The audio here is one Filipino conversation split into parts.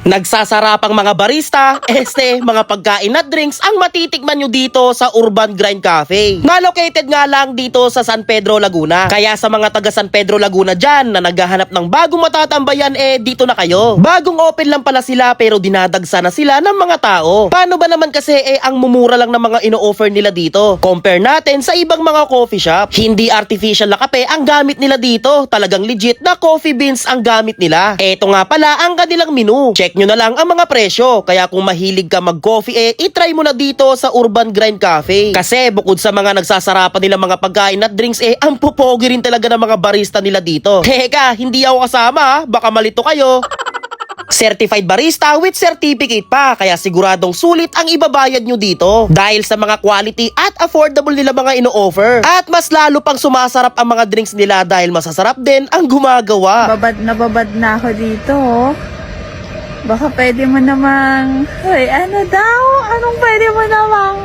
Nagsasarapang mga barista, este, mga pagkain at drinks ang matitikman nyo dito sa Urban Grind Cafe. Na located nga lang dito sa San Pedro, Laguna. Kaya sa mga taga San Pedro, Laguna dyan na naghahanap ng bagong matatambayan, eh dito na kayo. Bagong open lang pala sila pero dinadagsa na sila ng mga tao. Paano ba naman kasi eh ang mumura lang ng mga ino-offer nila dito? Compare natin sa ibang mga coffee shop. Hindi artificial na kape ang gamit nila dito. Talagang legit na coffee beans ang gamit nila. Eto nga pala ang kanilang menu. Check nyo na lang ang mga presyo. Kaya kung mahilig ka mag-coffee eh, itry mo na dito sa Urban Grind Cafe. Kasi bukod sa mga nagsasarapan nila mga pagkain at drinks eh, ang pupogi rin talaga ng mga barista nila dito. Teka, hindi ako kasama ha. Baka malito kayo. Certified barista with certificate pa kaya siguradong sulit ang ibabayad nyo dito dahil sa mga quality at affordable nila mga ino-offer. At mas lalo pang sumasarap ang mga drinks nila dahil masasarap din ang gumagawa. Babad na babad na ako dito. Baka pwede mo namang... Hoy, ano daw? Anong pwede mo namang...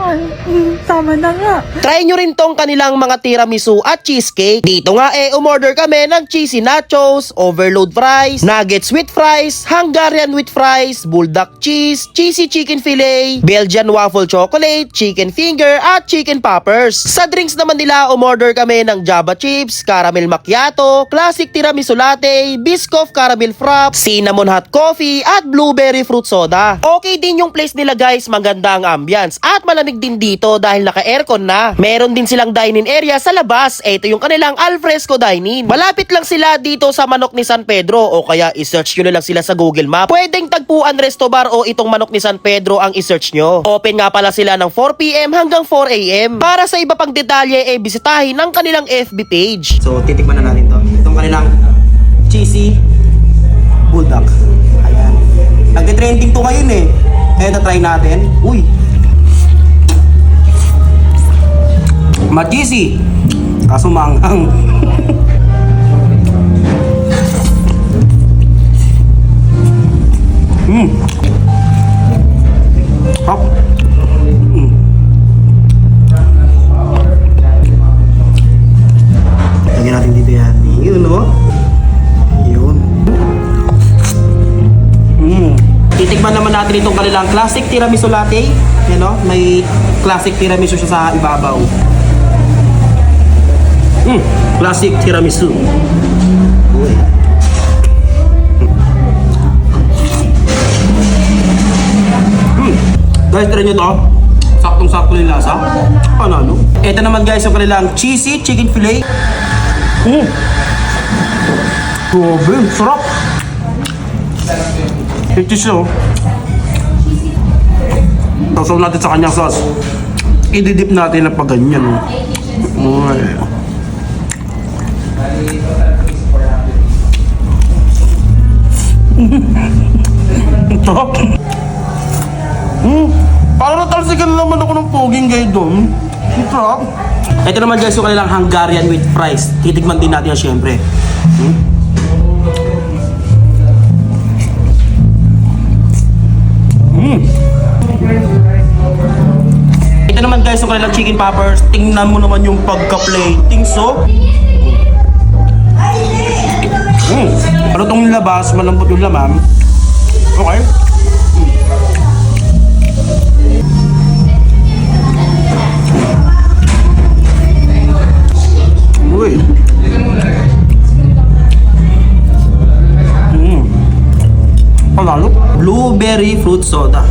Hmm, Tama na nga. Try nyo rin tong kanilang mga tiramisu at cheesecake. Dito nga eh, umorder kami ng cheesy nachos, overload fries, nuggets with fries, Hungarian with fries, bulldog cheese, cheesy chicken fillet, Belgian waffle chocolate, chicken finger, at chicken poppers. Sa drinks naman nila, umorder kami ng Java chips, caramel macchiato, classic tiramisu latte, biscoff caramel frap, cinnamon hot coffee, at blueberry fruit soda. Okay din yung place nila guys, maganda ang ambience at malamig din dito dahil naka-aircon na. Meron din silang dining area sa labas. Ito yung kanilang alfresco dining. Malapit lang sila dito sa manok ni San Pedro o kaya isearch nyo na lang sila sa Google Map. Pwedeng tagpuan resto bar o itong manok ni San Pedro ang isearch nyo. Open nga pala sila ng 4pm hanggang 4am. Para sa iba pang detalye, eh bisitahin ang kanilang FB page. So, titikman na natin to. Itong kanilang cheesy bulldog. Ayan. Nagte-trending to ngayon eh. Kaya na-try natin. Uy! Ma-cheesy. Kaso maanghang. Hmm. Hop. Mm. Natin dito yan. Yun, no? Natin itong kanilang classic tiramisu latte. Yan, no? May classic tiramisu siya sa ibabaw. Mm. Classic tiramisu. Uy. Mm. Guys, try nyo to. Saktong-sakto yung lasa. Panalo. Ito naman guys, yung kanilang cheesy chicken fillet. Mm. Grabe, sarap. Ito siya, oh. Sausaw natin sa kanyang sauce. Ididip natin na pag ganyan, oh. Uy. Ito. Hmm. Parang natalsikan naman ako ng poging guy doon. Sarap. Ito naman guys yung kanilang Hungarian with fries. Titikman din natin yan syempre. Hmm? Kanilang chicken poppers. Tingnan mo naman yung pagka-plating so. Mm. Ano tong labas, malambot yung laman. Okay. Mm. Uy. Mm. Panalo. Blueberry fruit soda.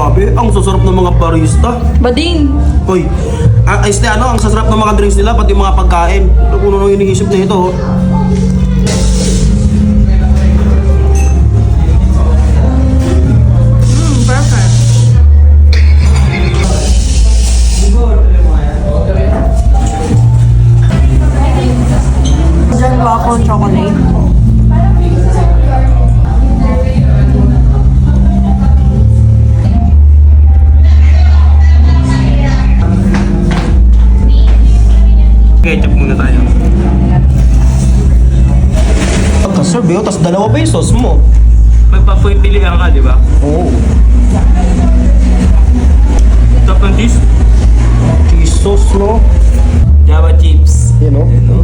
Grabe, ang sasarap ng mga barista. Bading! Hoy, ah, este ano, ang sasarap ng mga drinks nila, pati mga pagkain. Ano kung ano iniisip na ito, oh. Hmm, perfect. Diyan waffle chocolate. Ketchup muna tayo. Pagka-serve yun, tapos dalawa pa yung sauce mo. Magpapipilihan ka, di ba? Oo. Top ng cheese, Cheese sauce, no? Java chips. Yan, no? Ano?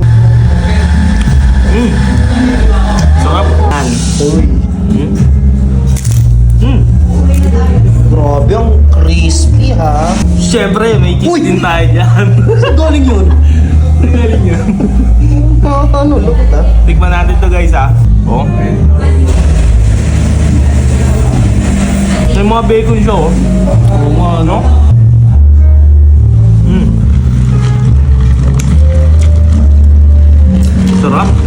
Sarap. Yan. Uy. Hmm? Hmm. Grabe, ang crispy ha. Siyempre, may cheese Uy! din tayo dyan. Saan galing yun? Galing niya. Ano, lukot ah. Tikman natin to guys ah. Oh. May mga bacon siya oh. Oo mga ano. Mmm. Sarap.